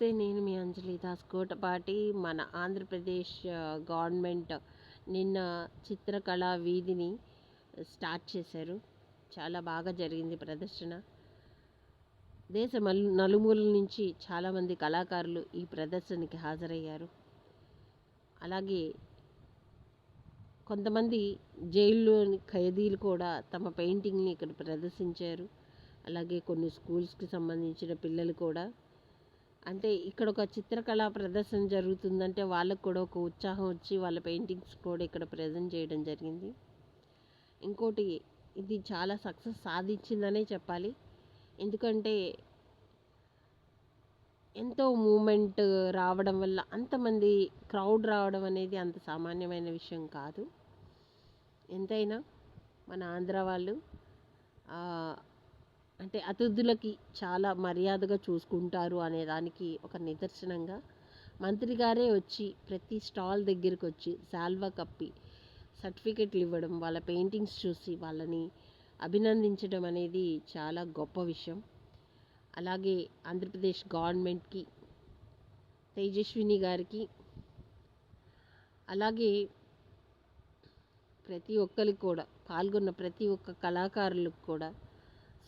నమస్తే నేను మీ అంజలి దాస్ కోటపాటి మన ఆంధ్రప్రదేశ్ గవర్నమెంట్ నిన్న చిత్రకళా వీధిని స్టార్ట్ చేశారు. చాలా బాగా జరిగింది ప్రదర్శన. దేశ మల్ నలుమూల నుంచి చాలామంది కళాకారులు ఈ ప్రదర్శనకి హాజరయ్యారు. అలాగే కొంతమంది జైల్లోని ఖైదీలు కూడా తమ పెయింటింగ్ని ఇక్కడ ప్రదర్శించారు. అలాగే కొన్ని స్కూల్స్కి సంబంధించిన పిల్లలు కూడా అంటే ఇక్కడ ఒక చిత్రకళా ప్రదర్శన జరుగుతుందంటే వాళ్ళకు కూడా ఒక ఉత్సాహం వచ్చి వాళ్ళ పెయింటింగ్స్ కూడా ఇక్కడ ప్రజెంట్ చేయడం జరిగింది. ఇంకోటి ఇది చాలా సక్సెస్ సాధించిందనే చెప్పాలి. ఎందుకంటే ఎంతో మూమెంట్ రావడం వల్ల అంతమంది క్రౌడ్ రావడం అనేది అంత సామాన్యమైన విషయం కాదు. ఎంతైనా మన ఆంధ్ర వాళ్ళు అంటే అతిథులకి చాలా మర్యాదగా చూసుకుంటారు అనే దానికి ఒక నిదర్శనంగా మంత్రి గారే వచ్చి ప్రతి స్టాల్ దగ్గరికి వచ్చి శాల్వా కప్పి సర్టిఫికెట్లు ఇవ్వడం వాళ్ళ పెయింటింగ్స్ చూసి వాళ్ళని అభినందించడం అనేది చాలా గొప్ప విషయం. అలాగే ఆంధ్రప్రదేశ్ గవర్నమెంట్కి తేజస్విని గారికి అలాగే ప్రతి ఒక్కరికి కూడా పాల్గొన్న ప్రతి ఒక్క కళాకారులకు కూడా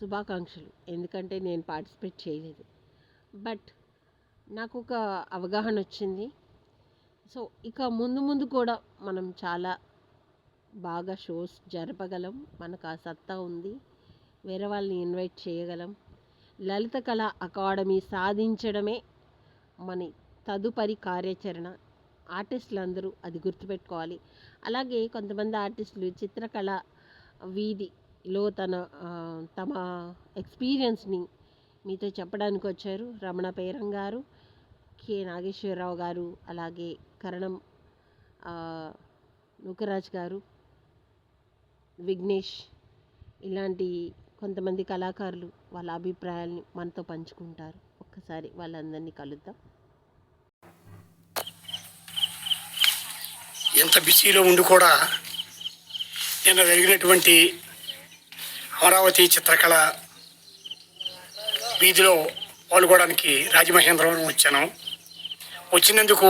శుభాకాంక్షలు. ఎందుకంటే నేను పార్టిసిపేట్ చేయలేదు. బట్ నాకు ఒక అవగాహన వచ్చింది. సో ఇక ముందు ముందు కూడా మనం చాలా బాగా షోస్ జరపగలం. మనకు ఆ సత్తా ఉంది. వేరే వాళ్ళని ఇన్వైట్ చేయగలం. లలిత కళా అకాడమీ సాధించడమే మన తదుపరి కార్యాచరణ. ఆర్టిస్టులు అందరూ అది గుర్తుపెట్టుకోవాలి. అలాగే కొంతమంది ఆర్టిస్టులు చిత్రకళ వీధిలో తన ఆ, తమ ఎక్స్పీరియన్స్ని మీతో చెప్పడానికి వచ్చారు. రమణ పేరం గారు కె. నాగేశ్వరరావు గారు అలాగే కరణం నూకరాజ్ గారు విఘ్నేష్ ఇలాంటి కొంతమంది కళాకారులు వాళ్ళ అభిప్రాయాల్ని మనతో పంచుకుంటారు. ఒక్కసారి వాళ్ళందరినీ కలుద్దాం. ఎంత బిజీలో ఉండి కూడా నిన్న జరిగినటువంటి అమరావతి చిత్రకళ వీధిలో పాల్గొనడానికి రాజమహేంద్రవరం వచ్చాను. వచ్చినందుకు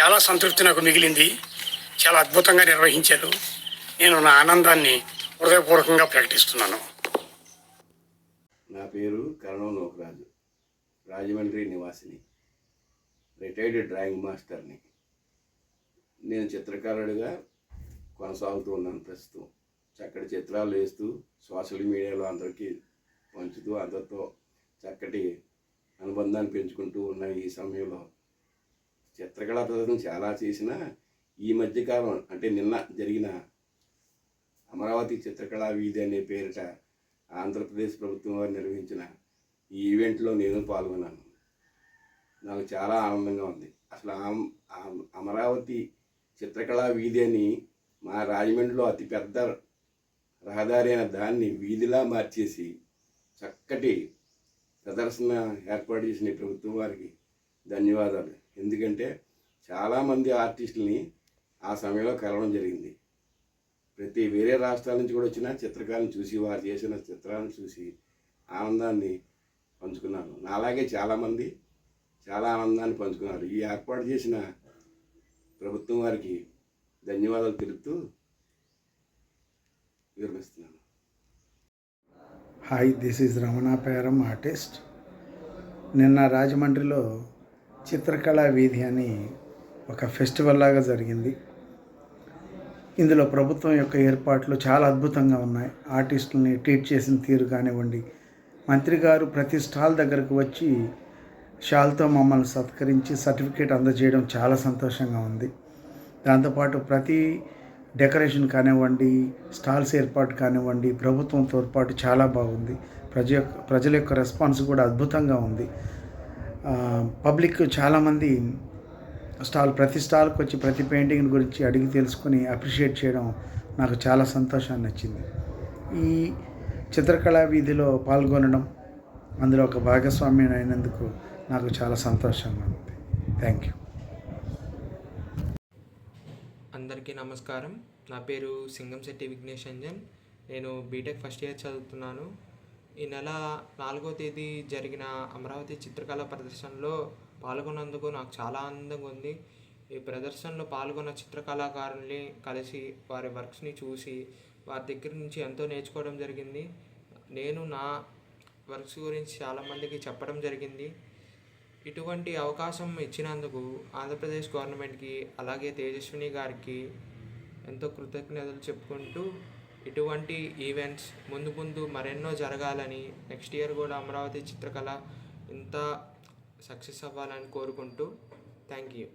చాలా సంతృప్తి నాకు మిగిలింది. చాలా అద్భుతంగా నిర్వహించారు. నేను నా ఆనందాన్ని హృదయపూర్వకంగా ప్రకటిస్తున్నాను. నా పేరు కరణం లోకరాజు. రాజమండ్రి నివాసిని. రిటైర్డ్ డ్రాయింగ్ మాస్టర్ని. నేను చిత్రకారుడిగా కొనసాగుతూ ఉన్నాను ప్రస్తుతం. చక్కటి చిత్రాలు వేస్తూ సోషల్ మీడియాలో అందరికీ పంచుతూ అందరితో చక్కటి అనుబంధాన్ని పెంచుకుంటూ ఉన్న ఈ సమయంలో చిత్రకళా ప్రదర్శన చాలా చేసిన ఈ మధ్యకాలం అంటే నిన్న జరిగిన అమరావతి చిత్రకళా వీధి అనే పేరిట ఆంధ్రప్రదేశ్ ప్రభుత్వం వారు నిర్వహించిన ఈ ఈవెంట్లో నేను పాల్గొన్నాను. నాకు చాలా ఆనందంగా ఉంది. అసలు అమరావతి చిత్రకళా వీధి అని మా రాజమండ్రిలో అతిపెద్ద రహదారి అయిన దాన్ని వీధిలా మార్చేసి చక్కటి ప్రదర్శన ఏర్పాటు చేసిన ప్రభుత్వం వారికి ధన్యవాదాలు. ఎందుకంటే చాలామంది ఆర్టిస్టులని ఆ సమయంలో కలవడం జరిగింది. ప్రతి వేరే రాష్ట్రాల నుంచి కూడా వచ్చిన చిత్రకారులను చూసి వారు చేసిన చిత్రాలను చూసి ఆనందాన్ని పంచుకున్నారు. నాలాగే చాలామంది చాలా ఆనందాన్ని పంచుకున్నారు. ఈ ఏర్పాటు చేసిన ప్రభుత్వం వారికి ధన్యవాదాలు తెలుపుతూ విరమిస్తున్నాను hi this is Ramana Peram artist నిన్న రాజమండ్రిలో చిత్రకళా వీధి అని ఒక ఫెస్టివల్ లాగా జరిగింది. ఇందులో ప్రభుత్వం యొక్క ఏర్పాట్లు చాలా అద్భుతంగా ఉన్నాయి. ఆర్టిస్టులని ట్రీట్ చేసిన తీరు కానివ్వండి మంత్రి గారు ప్రతి స్టాల్ దగ్గరకు వచ్చి షాల్తో మమ్మల్ని సత్కరించి సర్టిఫికేట్ అందజేయడం చాలా సంతోషంగా ఉంది. దాంతోపాటు ప్రతి డెకరేషన్ కానివ్వండి స్టాల్స్ ఏర్పాటు కానివ్వండి ప్రభుత్వం తోడ్పాటు చాలా బాగుంది. ప్రజ యొక్క ప్రజల యొక్క రెస్పాన్స్ కూడా అద్భుతంగా ఉంది. పబ్లిక్ చాలామంది స్టాల్ ప్రతి స్టాల్కి వచ్చి ప్రతి పెయింటింగ్ గురించి అడిగి తెలుసుకొని అప్రిషియేట్ చేయడం నాకు చాలా సంతోషాన్ని నచ్చింది ఈ చిత్రకళా వీధిలో పాల్గొనడం అందులో ఒక భాగస్వామ్యం అయినందుకు నాకు చాలా సంతోషంగా ఉంది. Thank you. అందరికీ నమస్కారం. నా పేరు సింగంశెట్టి విఘ్నేష్ అంజన్ నేను బీటెక్ ఫస్ట్ ఇయర్ చదువుతున్నాను. ఈ నెల నాలుగో తేదీ జరిగిన అమరావతి చిత్రకళ ప్రదర్శనలో పాల్గొన్నందుకు నాకు చాలా ఆనందంగా ఉంది. ఈ ప్రదర్శనలో పాల్గొన్న చిత్రకళాకారుల్ని కలిసి వారి వర్క్స్ని చూసి వారి దగ్గర నుంచి ఎంతో నేర్చుకోవడం జరిగింది. నేను నా వర్క్స్ గురించి చాలామందికి చెప్పడం జరిగింది. ఇటువంటి అవకాశం ఇచ్చినందుకు ఆంధ్రప్రదేశ్ గవర్నమెంట్కి అలాగే తేజస్విని గారికి ఎంతో కృతజ్ఞతలు చెప్పుకుంటూ ఇటువంటి ఈవెంట్స్ ముందు ముందు మరెన్నో జరగాలని నెక్స్ట్ ఇయర్ కూడా అమరావతి చిత్రకళ ఇంత సక్సెస్ అవ్వాలని కోరుకుంటూ థ్యాంక్ యూ